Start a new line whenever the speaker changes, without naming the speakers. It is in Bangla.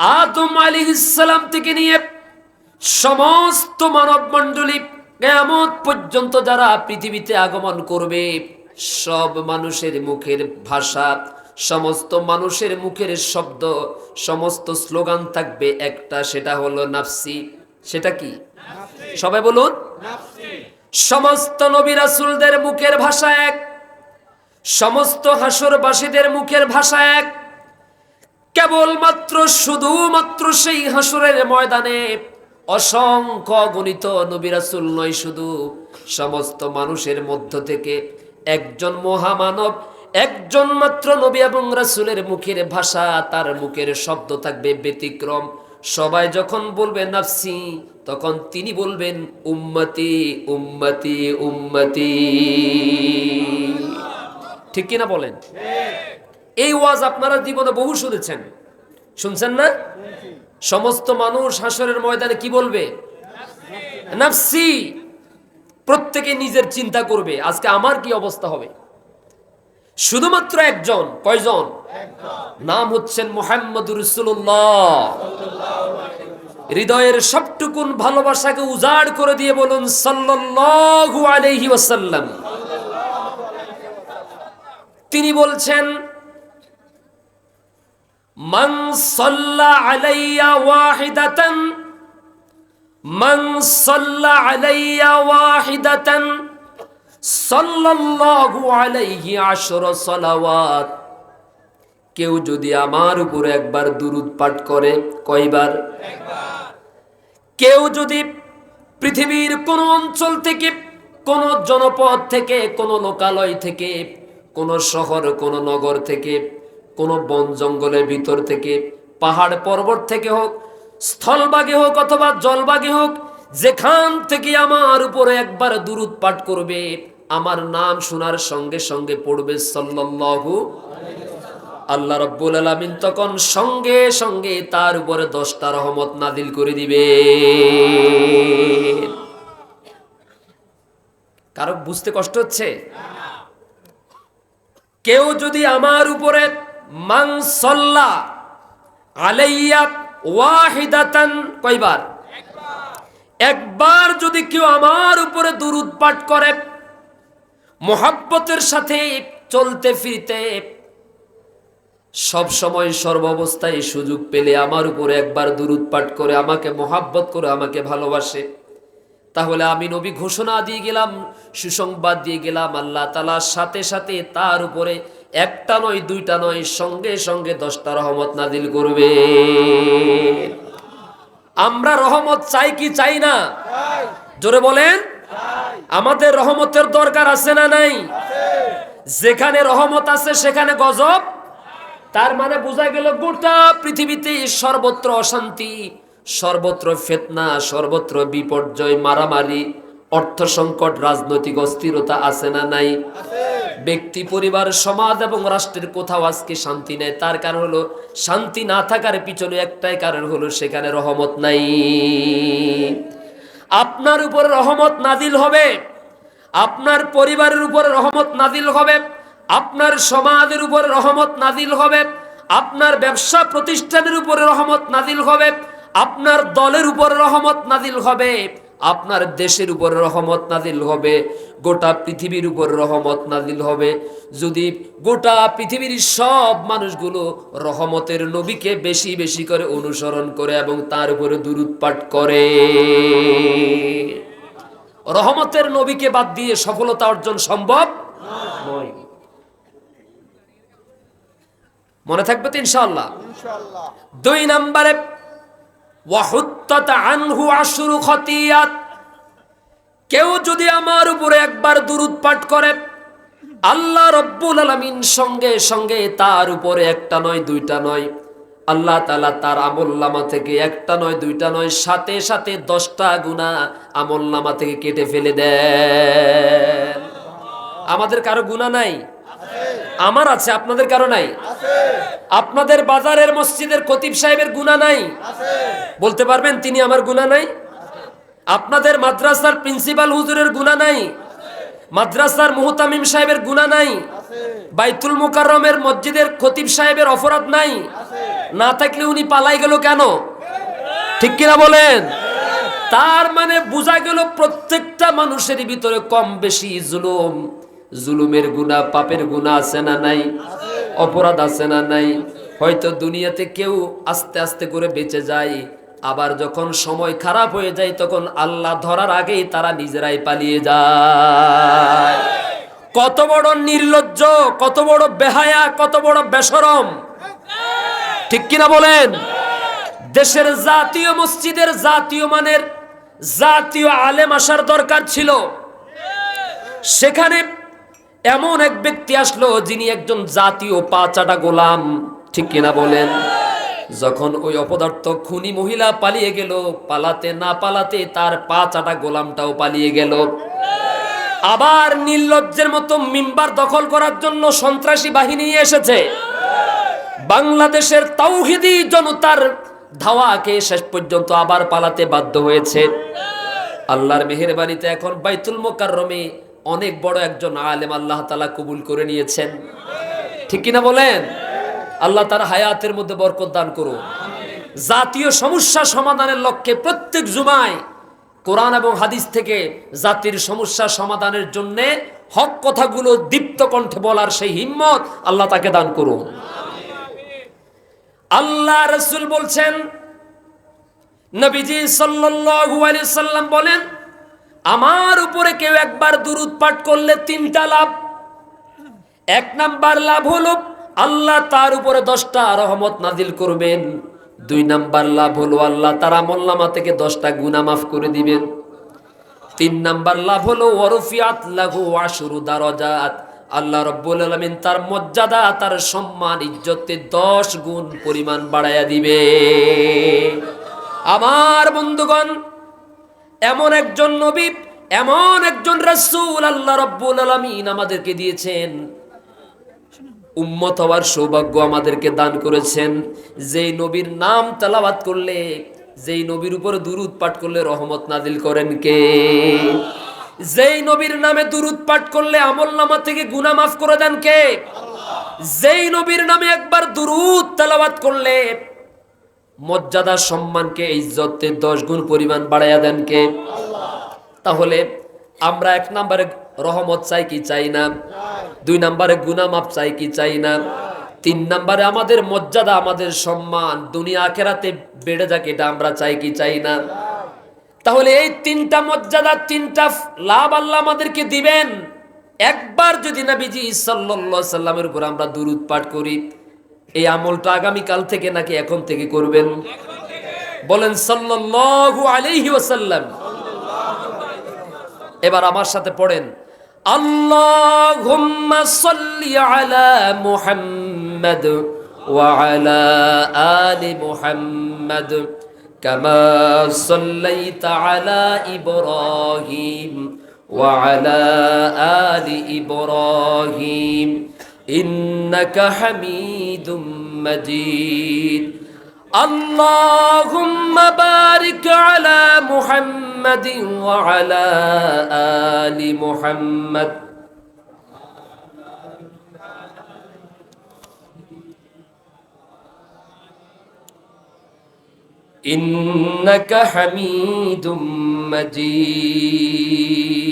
আদম আলী ইসলাম থেকে নিয়ে সমস্ত মানব মণ্ডলী কেমন পর্যন্ত যারা পৃথিবীতে আগমন করবে সব মানুষের মুখের ভাষা সমস্ত মানুষের মুখের শব্দ সমস্ত স্লোগান থাকবে একটা সেটা হলো নাফসি। সেটা কি? সবাই বলুন। সমস্ত নবী রাসূলদের মুখের ভাষা এক সমস্ত হাসরবাসীদের মুখের ভাষা এক কেবলমাত্র, শুধুমাত্র সেই হাসরের ময়দানে অসংখ্য গণিত নবিরাসুল নয়, শুধু সমস্ত মানুষের মধ্য থেকে একজন মহামানব, একজন মাত্র নবী এবং রাসুলের মুখের ভাষা, তার মুখের শব্দ থাকবে ব্যতিক্রম। সবাই যখন বলবে নাফসি, তখন তিনি বলবেন, উম্মতি উম্মতি উম্মতি। ঠিক কিনা বলেন? এই ওয়াজ আপনারা জীবনে বহু শুনেছেন। শুনছেন না? সমস্ত মানুষ হাসরের ময়দানে কি বলবে? নাফসি! প্রত্যেকে নিজের চিন্তা করবে, আজকে আমার কি অবস্থা হবে? শুধুমাত্র একজন, কয়জন? নাম হচ্ছেন মোহাম্মদুর রসুল্লাহ হৃদয়ের সবটুকুন ভালোবাসাকে উজাড় করে দিয়ে বলুন, সাল্লাল্লাহু আলাইহি ওয়াসাল্লাম। তিনি বলছেন من صلى علي واحدة ওয়াহিদাতান, মান সাল্লা আলাইয়া ওয়াহিদাতান, সাল্লাল্লাহু আলাইহি আশর সালাওয়াত। কেউ যদি আমার উপরে একবার দুরুদ পাঠ করে, কয়বার? কেউ যদি পৃথিবীর কোন অঞ্চল থেকে, কোন জনপদ থেকে, কোন লোকালয় থেকে, কোন শহর, কোন নগর থেকে কোন বন জঙ্গলের ভিতর থেকে, পাহাড় পর্বত থেকে হোক স্থলবাগে হোক অথবা জলবাগে হোক, যেখান থেকে আমার উপরে একবার দুরুদ পাঠ করবে, আমার নাম শোনার সঙ্গে সঙ্গে পড়বে সাল্লাল্লাহু আল্লাহ রব্বুল আলামিন তখন সঙ্গে সঙ্গে তার উপরে দশটা রহমত নাদিল করে দিবে। কারও বুঝতে কষ্ট হচ্ছে? কেউ যদি আমার উপরে মাংসল্লা আলাইয়া ওয়াহিদাতান কয়বার? একবার যদি কেউ আমার উপরে দুরুদ পাঠ করে, মোহাব্বতের সাথে চলতে ফিরতে, সব সময় সর্বাবস্থায় সুযোগ পেলে আমার উপরে একবার দুরুদ পাঠ করে, আমাকে মোহাব্বত করে, আমাকে ভালোবাসে, তাহলে আমি নবী ঘোষণা দিয়ে গেলাম, সুসংবাদ দিয়ে গেলাম, আল্লাহ তালার সাথে সাথে তার উপরে একটা নয়, দুইটা নয়, সঙ্গে সঙ্গে দশটা রহমত নাদিল করবে। আমরা রহমত চাই কি চাই না? জোরে বলেন। আমাদের রহমতের দরকার আছে না নাই? যেখানে রহমত আছে, সেখানে গজব। তার মানে বোঝা গেল গোটা পৃথিবীতে সর্বত্র অশান্তি, সর্বত্র ফেতনা, সর্বত্র বিপর্যয়, মারামারি অর্থ সংকট রাজনৈতিক অস্থিরতা আছে না নাই? ব্যক্তি, পরিবার, সমাজ এবং রাষ্ট্রের কোথাও আজকে শান্তি নেই। তার কারণ হলো, শান্তি না থাকার পিছনে একটাই কারণ হলো, সেখানে রহমত নাই। আপনার উপর রহমত নাদিল হবে, আপনার পরিবারের উপর রহমত নাদিল হবে, আপনার সমাজের উপর রহমত নাদিল হবে, আপনার ব্যবসা প্রতিষ্ঠানের উপরে রহমত নাদিল হবে, আপনার দলের উপর রহমত নাদিল হবে। আপনার দেশের উপর রহমত নাদিল হবে গোটা পৃথিবীর উপর রহমত নাদিল হবে। যদি গোটা পৃথিবীর সব মানুষগুলো রহমতের নবীকে বেশি বেশি করে অনুসরণ করে এবং তার উপরে দুরুদ পাঠ করে। রহমতের নবীকে বাদ দিয়ে সফলতা অর্জন সম্ভব নয়। মনে থাকবে তো ইনশাআল্লাহ?
ইনশাআল্লাহ।
দুই নম্বরে আনহু আশরু খতিয়াত। কেউ যদি আমার উপরে একবার দুরুদ পাঠ করে, আল্লাহ রব্বুল আলামিন সঙ্গে সঙ্গে তার উপরে একটা নয়, দুইটা নয়, আল্লাহ তালা তার আমল্লামা থেকে একটা নয়, দুইটা নয়, সাথে সাথে দশটা গুণা আমল্লামা থেকে কেটে ফেলে দেন। আমাদের কারও গুণা নাই? আমার আছে, আপনাদের কারও নাই? আপনাদের বাজারের মসজিদের খতিব সাহেবের গুণা নাই? বলতে পারবেন তিনি আমার গুণা নাই? আপনাদের মাদ্রাসার প্রিন্সিপাল হুজুরের গুণা নাই? মাদ্রাসার মুহতামিম সাহেবের গুণা নাই? বাইতুল মুকাররমের মসজিদের খতিব সাহেবের অপরাধ নাই? না থাকলে উনি পালাই গেল কেন? ঠিক কিনা বলেন? তার মানে বোঝা গেল প্রত্যেকটা মানুষের ভিতরে কম বেশি জুলুম। জুলুমের গুণা পাপের গুণা আছে না নাই? অপরাধ আছে না নাই? হয়তো দুনিয়াতে কেউ আস্তে আস্তে করে বেঁচে যায়, আবার যখন সময় খারাপ হয়ে যায়, তখন আল্লাহ ধরার আগেই তারা নিজেরাই পালিয়ে যায়। কত বড় নির্লজ্জ, কত বড় বেহায়া, কত বড় বেসরম। ঠিক কিনা বলেন? দেশের জাতীয় মসজিদের জাতীয় মানের জাতীয় আলেম আসার দরকার ছিল। সেখানে এমন এক ব্যক্তি আসলো যিনি একজন জাতীয় পাচাটা গোলাম। ঠিক কিনা বলেন? যখন ওই অপদার্থ খুনি মহিলা পালিয়ে গেল, পালাতে না পালাতে তার পা চাটা গোলামটাও পালিয়ে গেল। আবার নির্লজ্জের মতো মিম্বার দখল করার জন্য সন্ত্রাসী বাহিনী এসেছে। বাংলাদেশের তাওহিদি জনতার ধাওয়াকে শেষ পর্যন্ত আবার পালাতে বাধ্য হয়েছে। আল্লাহর মেহেরবানিতে এখন বাইতুল মোকাররমে অনেক বড় একজন আলেম আল্লাহ তালা কবুল করে নিয়েছেন। ঠিক কিনা বলেন? আল্লাহ তার হায়াতের মধ্যে বরকত দান করুন। জাতীয় সমস্যা সমাধানের লক্ষ্যে প্রত্যেক জুমায় কোরআন এবং হাদিস থেকে জাতির সমস্যা সমাধানের জন্য হক কথাগুলো দীপ্ত কণ্ঠে বলার সেই হিম্মত আল্লাহ তাকে দান করুন। আল্লাহ রসুল বলছেন, নবীজি সাল্লাম বলেন আমার উপরে কেউ একবার দুরুদ পাঠ করলে তিনটা লাভ। এক নাম্বার লাভ হলো আল্লাহ তার উপরে দশটা রহমত নাজিল করবেন। দুই নাম্বার লাভ হলো আল্লাহ তার আমল্লামা থেকে দশটা গুনাহ মাফ করে দিবেন। তিন নাম্বার লাভ হলো ওরফিয়াত লাঘু আশুরু দারজাত। আল্লাহ রব্বুল আলমিন তার মর্যাদা, তার সম্মান ইজ্জতে দশ গুণ পরিমাণ বাড়াইয়া দিবে আমার বন্ধুগণ এমন একজন নবী, এমন একজন রাসূল আল্লাহ রব্বুল আলামিন আমাদেরকে দিয়েছেন। উম্মত হওয়ার সৌভাগ্য আমাদেরকে দান করেছেন। যেই নবীর নাম তেলাবাত করলে, যেই নবীর উপর দুরুদ পাঠ করলে রহমত নাদিল করেন কে? যেই নবীর নামে দুরুদ পাঠ করলে আমল নামা থেকে গুনাহ মাফ করে দেন কে? যেই নবীর নামে একবার দুরুদ তেলাবাত করলে মর্যাদা সম্মানকে ইজ্জতে দশ গুণ পরিমাণ বাড়াইয়া দেন কে? তাহলে আমরা এক নম্বরে রহমত চাই কি চাই না? দুই নম্বরে গুনামাপ চাই কি চাই না? তিন নম্বরে আমাদের মর্যাদা, আমাদের সম্মান, দুনিয়া আখেরাতে বেড়ে যাক, এটা আমরা চাই কি চাই না? তাহলে এই তিনটা মর্যাদা, তিনটা লাভ আল্লাহ আমাদেরকে দিবেন। একবার যদি নবীজি সাল্লাল্লাহু সাল্লামের উপর আমরা দুরুদ পাঠ করি এই আমলটা আগামী কাল থেকে নাকি এখন থেকে করবেন? বলেন, সাল্লাল্লাহু আলাইহি ওয়াসাল্লাম। এবার আমার সাথে পড়েন। আল্লাহুম্মা সাল্লি আলা মুহাম্মাদ ওয়া আলা আলি মুহাম্মাদ কামা সাল্লাইতা আলা ইব্রাহিম ওয়া আলা আলি ইব্রাহিম। إنك حميد مجيد. اللهم بارك على محمد وعلى آل محمد. إنك حميد مجيد.